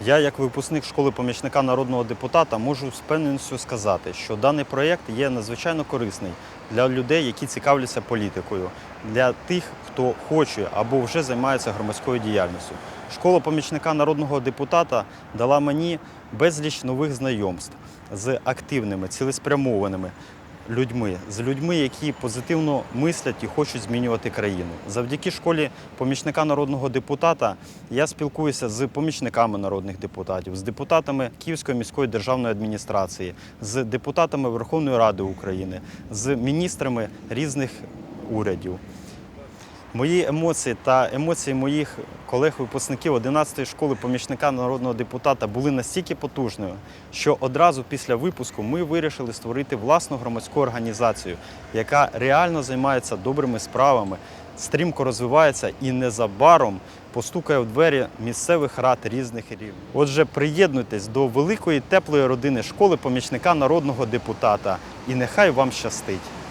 Я, як випускник школи помічника народного депутата, можу з певністю сказати, що даний проєкт є надзвичайно корисний для людей, які цікавляться політикою, для тих, хто хоче або вже займається громадською діяльністю. Школа помічника народного депутата дала мені безліч нових знайомств з активними, цілеспрямованими людьми, з людьми, які позитивно мислять і хочуть змінювати країну. Завдяки школі помічника народного депутата я спілкуюся з помічниками народних депутатів, з депутатами Київської міської державної адміністрації, з депутатами Верховної Ради України, з міністрами різних урядів. Мої емоції та емоції моїх колег-випускників 11-ї школи помічника народного депутата були настільки потужною, що одразу після випуску ми вирішили створити власну громадську організацію, яка реально займається добрими справами, стрімко розвивається і незабаром постукає в двері місцевих рад різних рівнів. Отже, приєднуйтесь до великої теплої родини школи помічника народного депутата, і нехай вам щастить.